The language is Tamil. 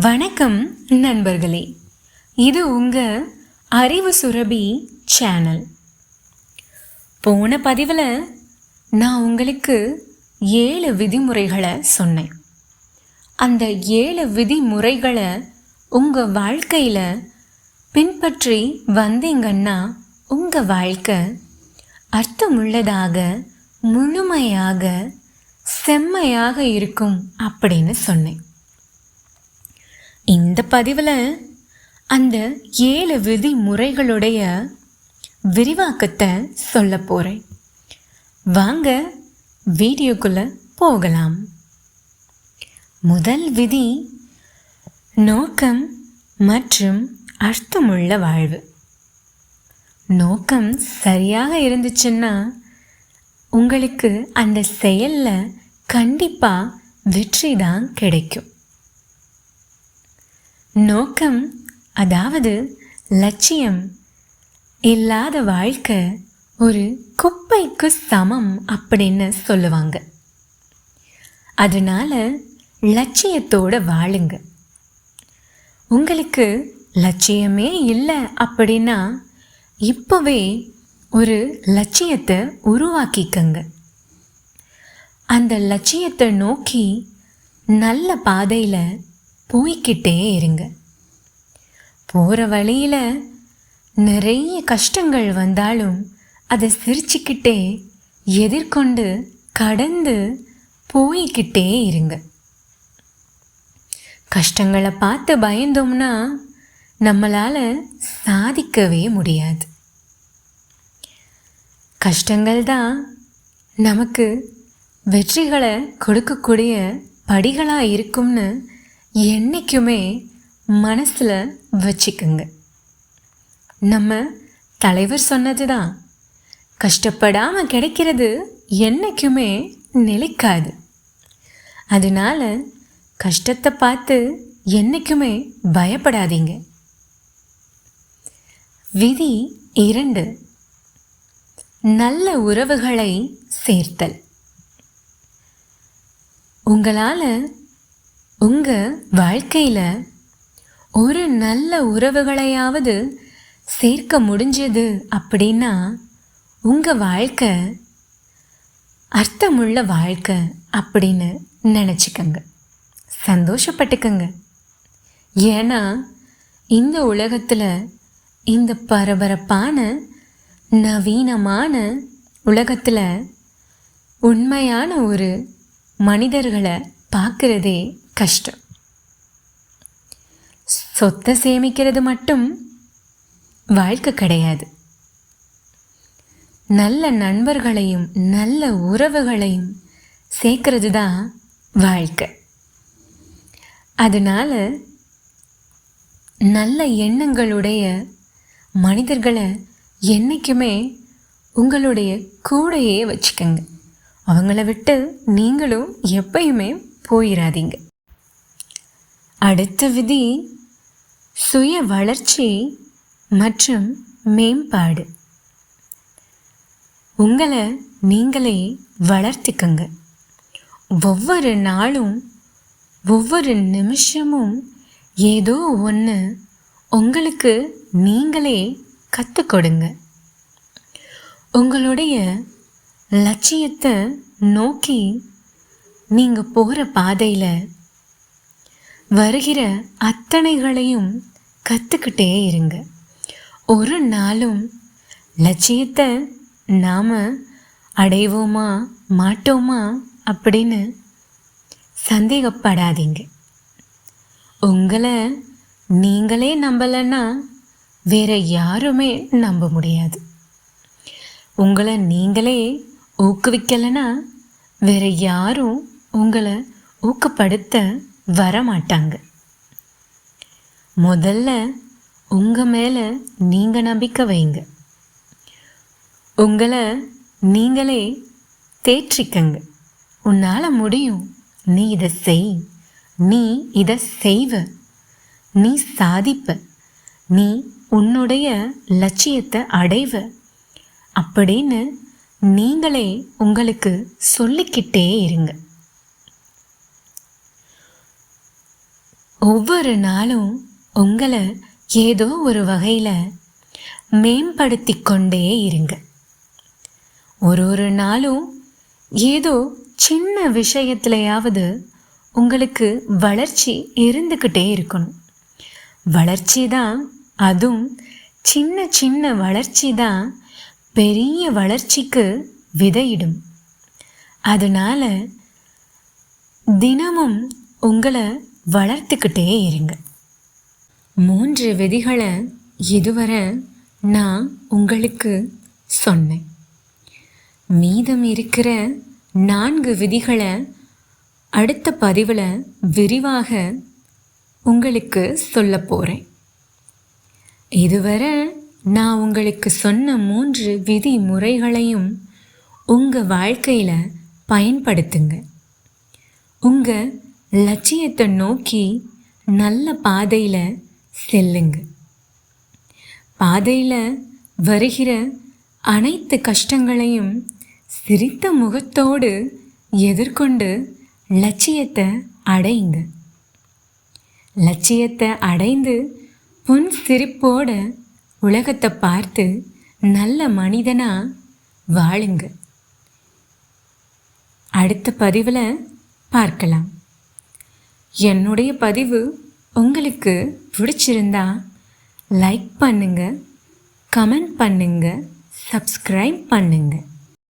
வணக்கம் நண்பர்களே. இது உங்கள் அறிவு சுரபி சேனல் போன பதிவில் நான் உங்களுக்கு ஏழு விதிமுறைகளை சொன்னேன். அந்த ஏழு விதிமுறைகளை உங்கள் வாழ்க்கையில் பின்பற்றி வந்தீங்கன்னா உங்கள் வாழ்க்கை அர்த்தமுள்ளதாக முழுமையாக செம்மையாக இருக்கும் அப்படின்னு சொன்னேன். இந்த பதிவில் அந்த ஏழு விதிமுறைகளுடைய விரிவாக்கத்தை சொல்ல போகிறேன் வாங்க வீடியோக்குள்ளே போகலாம். முதல் விதி நோக்கம் மற்றும் அர்த்தமுள்ள வாழ்வு. நோக்கம் சரியாக இருந்துச்சுன்னா உங்களுக்கு அந்த செயலில் கண்டிப்பாக வெற்றி தான் கிடைக்கும். நோக்கம் அதாவது லட்சியம். இல்லாத வாழ்க்கை ஒரு குப்பைக்கு சமம் அப்படின்னு சொல்லுவாங்க. அதனால லட்சியத்தோட வாழுங்க. உங்களுக்கு லட்சியமே இல்லை அப்படின்னா இப்போவே ஒரு லட்சியத்தை உருவாக்கிக்கங்க. அந்த லட்சியத்தை நோக்கி நல்ல பாதையில் போய்கிட்டே இருங்க. போகிற வழியில் நிறைய கஷ்டங்கள் வந்தாலும் அதை சிரிச்சுக்கிட்டே எதிர்கொண்டு கடந்து போய்கிட்டே இருங்க. கஷ்டங்களை பார்த்து பயந்தோம்னா நம்மளால் சாதிக்கவே முடியாது. கஷ்டங்கள் தான் நமக்கு வெற்றிகளை கொடுக்கக்கூடிய படிகளாக இருக்கும்னு என்றைக்குமே மனசில் வச்சுக்குங்க. நம்ம தலைவர் சொன்னது தான் கஷ்டப்படாமல் கிடைக்கிறது என்றைக்குமே நிலைக்காது. அதனால கஷ்டத்தை பார்த்து என்றைக்குமே பயப்படாதீங்க. விதி இரண்டு. நல்ல உறவுகளை சேர்த்தல். உங்களால் உங்கள் வாழ்க்கையில் ஒரு நல்ல உறவுகளையாவது சேர்க்க முடிஞ்சது அப்படின்னா உங்கள் வாழ்க்கை அர்த்தமுள்ள வாழ்க்கை அப்படின்னு நினச்சிக்கங்க. சந்தோஷப்பட்டுக்கங்க. ஏன்னா இந்த உலகத்தில் இந்த பரபரப்பான நவீனமான உலகத்தில் உண்மையான ஒரு மனிதர்களை பார்க்குறதே கஷ்டம். சொத்தை சேமிக்கிறது மட்டும் வாழ்க்கை கிடையாது. நல்ல நண்பர்களையும் நல்ல உறவுகளையும் சேர்க்கறது தான் வாழ்க்கை. அதனால் நல்ல எண்ணங்களுடைய மனிதர்களை என்றைக்குமே உங்களுடைய கூடையே வச்சுக்கோங்க. அவங்கள விட்டு நீங்களும் எப்பயுமே போயிடாதீங்க அடுத்த விதி சுய வளர்ச்சி மற்றும் மேம்பாடு. உங்களை நீங்களே வளர்த்துக்கங்க. ஒவ்வொரு நாளும் ஒவ்வொரு நிமிஷமும் ஏதோ ஒன்று உங்களுக்கு நீங்களே கற்றுக் கொடுங்க. உங்களுடைய லட்சியத்தை நோக்கி நீங்கள் போகிற பாதையில் வருகிற அத்தனைகளையும் கற்றுக்கிட்டே இருங்க. ஒரு நாளும் லட்சியத்தை நாம் அடைவோமா மாட்டோமா அப்படின்னு சந்தேகப்படாதீங்க. உங்களை நீங்களே நம்பலைன்னா வேற யாருமே நம்ப முடியாது. உங்களை நீங்களே ஊக்குவிக்கலைன்னா வேற யாரும் உங்களை ஊக்கப்படுத்த வர மாட்டாங்க முதல்ல உங்கள் மேலே நீங்கள் நம்பிக்கை வைங்க. உங்களை நீங்களே தேற்றிக்கங்க. உன்னால் முடியும். நீ இதை செய். நீ இதை செய்வ. நீ சாதிப்ப. நீ உன்னுடைய லட்சியத்தை அடைவ. அப்படின்னு நீங்களே உங்களுக்கு சொல்லிக்கிட்டே இருங்க. ஒவ்வொரு நாளும் உங்களை ஏதோ ஒரு வகையில் மேம்படுத்தி கொண்டே இருங்க. ஒரு ஒரு நாளும் ஏதோ சின்ன விஷயத்துலையாவது உங்களுக்கு வளர்ச்சி இருந்துக்கிட்டே இருக்கணும். வளர்ச்சி தான் அதுவும் சின்ன சின்ன வளர்ச்சி தான் பெரிய வளர்ச்சிக்கு விதையிடும். அதனால் தினமும் உங்களை வளர்த்துக்கிட்டே இருங்க. மூன்று விதிகளை இதுவரை நான் உங்களுக்கு சொன்னேன். மீதம் இருக்கிற நான்கு விதிகளை அடுத்த பதிவில் விரிவாக உங்களுக்கு சொல்ல போகிறேன் இதுவரை நான் உங்களுக்கு சொன்ன மூன்று விதி முறைகளையும் உங்கள் வாழ்க்கையில் பயன்படுத்துங்க. உங்கள் லட்சியத்தை நோக்கி நல்ல பாதையில் செல்லுங்க. பாதையில் வருகிற அனைத்து கஷ்டங்களையும் சிரித்த முகத்தோடு எதிர்கொண்டு லட்சியத்தை அடையுங்க. லட்சியத்தை அடைந்து புன் சிரிப்போட உலகத்தை பார்த்து நல்ல மனிதனாக வாழுங்க. அடுத்த பதிவில் பார்க்கலாம். என்னுடைய பதிவு உங்களுக்கு பிடிச்சிருந்தா லைக் பண்ணுங்கள் கமெண்ட் பண்ணுங்கள் சப்ஸ்கிரைப் பண்ணுங்கள்